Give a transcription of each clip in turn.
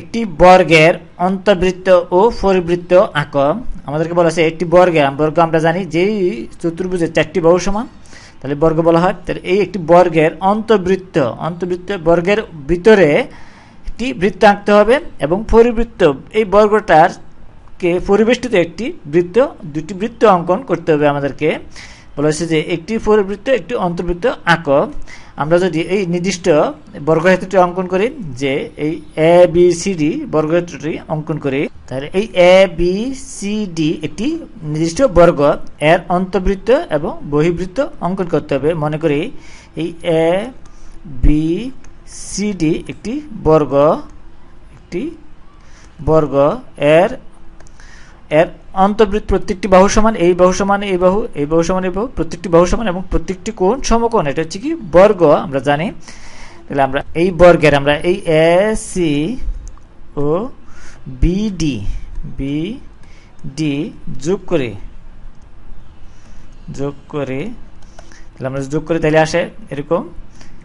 একটি বর্গের অন্তর্বৃত্ত ও পরিবৃত্ত আঁক। আমাদেরকে বলা আছে একটি বর্গের বর্গ আমরা জানি যেই চতুর্ভুজের চারটি বাহু সমান। তাহলে বর্গ বলা হয়। তাহলে এই একটি বর্গের অন্তর্বৃত্ত অন্তর্বৃত্ত বর্গের ভিতরে একটি বৃত্ত আঁকতে হবে এবং পরিবৃত্ত, এই বর্গটার কে পরিবেষ্টিত একটি বৃত্ত, দুটি বৃত্ত অঙ্কন করতে হবে আমাদেরকে। বলা হয়েছে যে একটি পরিবৃত্ত, একটি অন্তর্বৃত্ত আঁক। আমরা যদি এই নির্দিষ্ট বর্গক্ষেত্রটি অঙ্কন করি, যে এই এ বি সি ডি বর্গক্ষেত্রটি অঙ্কন করি, তাহলে এই এ বি সি ডি একটি নির্দিষ্ট বর্গ এর অন্তর্বৃত্ত এবং বহিবৃত্ত অঙ্কন করতে হবে। মনে করি এই এ বি সি ডি একটি বর্গ একটি বর্গ এর এর অন্তর্বৃত্ত প্রত্যেকটি বাহু সমান, এই বাহু সমান, এই বাহু এই বাহু সমান, এই বাহু, প্রত্যেকটি বাহু সমান এবং প্রত্যেকটি কোণ সমকোণ। এটা হচ্ছে কি? বর্গ, আমরা জানি। তাহলে আমরা এই বর্গের, আমরা এই এ সি ও বিডি বি ডি যোগ করে। যোগ করে। তাহলে আমরা যোগ করি, তাহলে আসে এরকম।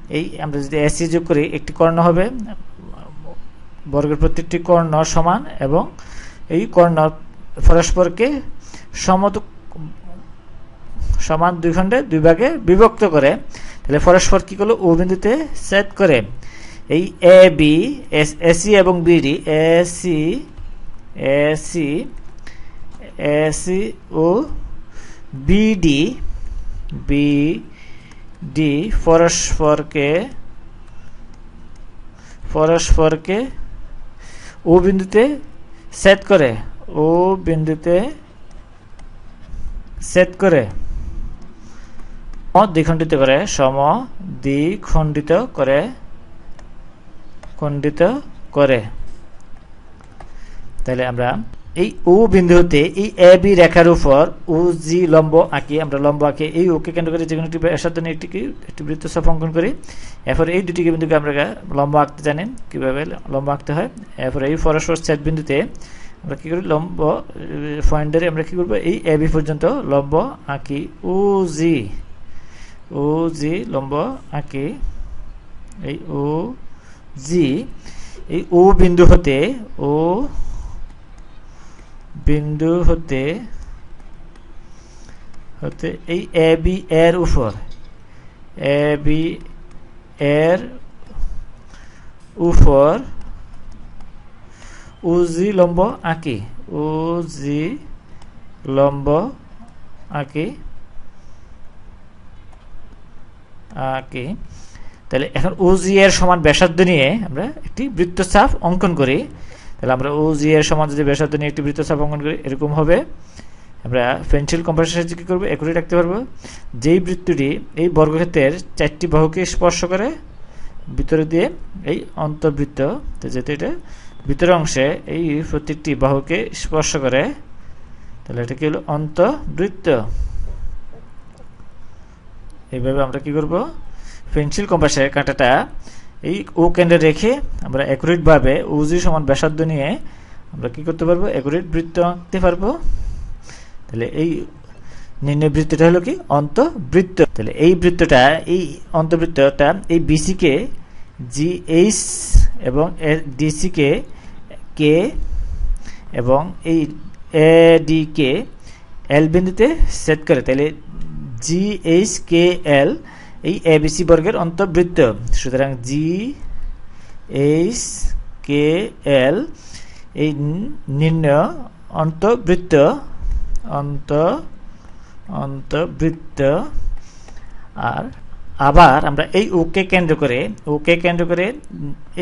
এই আমরা যদি এসি যোগ করি, একটি কর্ণ হবে। বর্গের প্রত্যেকটি কর্ণ সমান এবং এই কর্ণ পরস্পরকে সমত সমান দুই খণ্ডে দুই ভাগে বিভক্ত করে। তাহলে পরস্পর কি করল? ও বিন্দুতে সেট করে। এই এ বি এসি এবং বিডি এসি এসি এসি ও বিডি বিডি পরস্পরকে পরস্পরকে ও বিন্দুতে সেট করে। ও বিন্দুতে সেট করে দ্বিখণ্ডিত করে সম দ্বিখণ্ডিত করে, খণ্ডিত করে। তাহলে আমরা এই ও বিন্দুতে এই এ বি রেখার উপর ও জি লম্ব আঁকি, আমরা লম্ব আঁকি, এই ওকে কেন্দ্র করে যে কোনো একটি ব্যাসার্ধ নিয়ে একটি একটি বৃত্ত সাপ অঙ্কন করি। এরপর এই দুটিকে বিন্দুকে আমরা লম্ব আঁকতে জানেন কীভাবে লম্ব আঁকতে হয়। এরপর এই পরস্পর সেট বিন্দুতে আমরা কী করি? লম্ব পয়েন্টারে আমরা কী করব? এই এ বি পর্যন্ত লম্ব আঁকি। ও জি ও জি লম্ব আঁকি। এই ও জি এই ও বিন্দু হতে ও বিন্দু হতে হতে এই এ বি এর উপর এ বি এর উপর উজি লম্ব আঁকি উজি লম্ব আঁকি আঁকি তাহলে এখন উজি এর সমান ব্যাসার্ধ নিয়ে আমরা একটি বৃত্তচাপ অঙ্কন করি। তাহলে আমরা উজি এর সমান যদি ব্যাসার্ধ নিয়ে একটি বৃত্তচাপ অঙ্কন করি, এরকম হবে। আমরা পেন্সিল কম্পাসের সাহায্যে কী করব? একুরে রাখতে পারব। যেই বৃত্তটি এই বর্গক্ষেত্রের চারটি বাহুকে স্পর্শ করে, ভিতরে দিয়ে এই অন্তর্বৃত্ত যেহেতু এটা ভিতরের অংশে এই প্রত্যেকটি বাহুকে স্পর্শ করে, তাহলে এটা কি হলো? অন্তবৃত্ত এইভাবে আমরা কি করব? পেন্সিল কম্পাসের কাঁটাটা এই ও কেন্দ্রে রেখে আমরা অ্যাকুরেটভাবে উজি সমান ব্যাসার্ধ নিয়ে আমরা কি করতে পারব? অ্যাকুরেট বৃত্ত আঁকতে পারব। তাহলে এই নির্ণয় বৃত্তটা হলো কি? অন্তবৃত্ত তাহলে এই বৃত্তটা, এই অন্তবৃত্তটা এই বিসিকে জি এইচ এবং এ ডিসিকে কে এবং এই এ ডি কে এল বিন্দুতে সেট করে। তাহলে জি এইচ কে এল এই এ এবিসি বর্গের অন্তর্বৃত্ত। সুতরাং জি এইচ কে এল এই নির্ণয় অন্তর্বৃত্ত, অন্ত, অন্তর্বৃত্ত আর আবার আমরা এই ওকে কেন্দ্র করে ওকে কেন্দ্র করে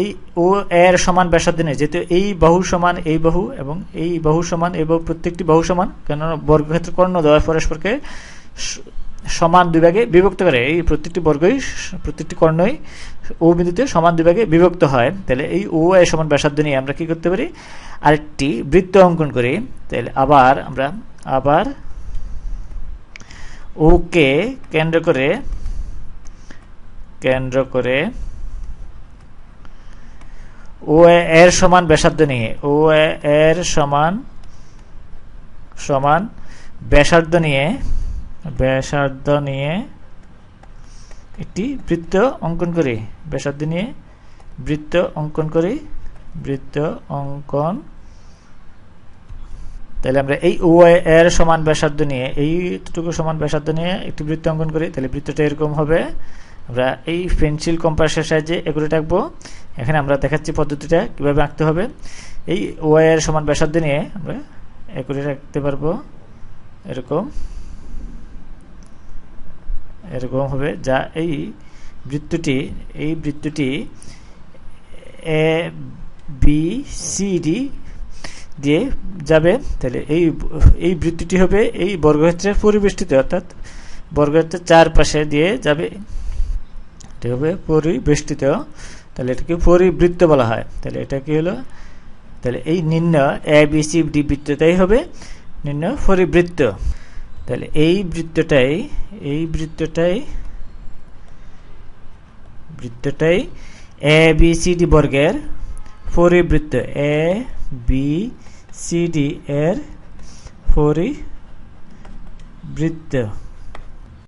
এই ও এর সমান ব্যাসার্ধ নেই, যেহেতু এই বাহু সমান এই বাহু এবং এই বাহু সমান এই বাহু প্রত্যেকটি বাহু সমান, কেননা বর্গক্ষেত্র কর্ণ দেওয়া পরস্পরকে সমান দুই ভাগে বিভক্ত করে, এই প্রত্যেকটি বর্গই প্রত্যেকটি কর্ণই ও বিন্দুতে সমান দুই ভাগে বিভক্ত হয়। তাহলে এই ও এর সমান ব্যাসার্ধ নিয়ে আমরা কি করতে পারি? আরেকটি বৃত্ত অঙ্কন করি। তাহলে আবার আমরা, আবার ওকে কেন্দ্র করে কেন্দ্র করে ও এর সমান ব্যাসার্ধ নিয়ে ও এর সমান সমান ব্যাসার্ধ নিয়ে ব্যাসার্ধ নিয়ে একটি বৃত্ত অঙ্কন করি, ব্যাসার্ধ নিয়ে বৃত্ত অঙ্কন করি, বৃত্ত অঙ্কন। তাহলে আমরা এই ও এর সমান ব্যাসার্ধ নিয়ে এইটুকু সমান ব্যাসার্ধ নিয়ে একটি বৃত্ত অঙ্কন করি, তাহলে বৃত্তটা এরকম হবে। আমরা এই পেন্সিল কম্পাসের সাহায্যে এগুলো আঁকবো এখানে আমরা দেখাচ্ছি পদ্ধতিটা, কীভাবে আঁকতে হবে। এই ও এর সমান ব্যাসার্ধ নিয়ে আমরা একুরে রাখতে পারব। এরকম। এরকম হবে। যা এই বৃত্তটি এই বৃত্তটি এ, বি, সি, ডি দিয়ে যাবে। তাহলে এই এই বৃত্তটি হবে এই বর্গক্ষেত্রের পরিবেষ্টিত, অর্থাৎ বর্গক্ষেত্রের চারপাশে দিয়ে যাবে। এটি হবে পরিবেষ্টিত। তাহলে এটাকে পরিবৃত্ত বলা হয়। তাহলে এটা কি হলো? তাহলে এই নিম্ন এ বি সি ডি বৃত্তটাই হবে নিম্ন পরিবৃত্ত। তাহলে এই বৃত্তটাই এই বৃত্তটাই বৃত্তটাই এ বি সি ডি বর্গের পরিবৃত্ত। এ বি সি ডি এর পরিবৃত্ত।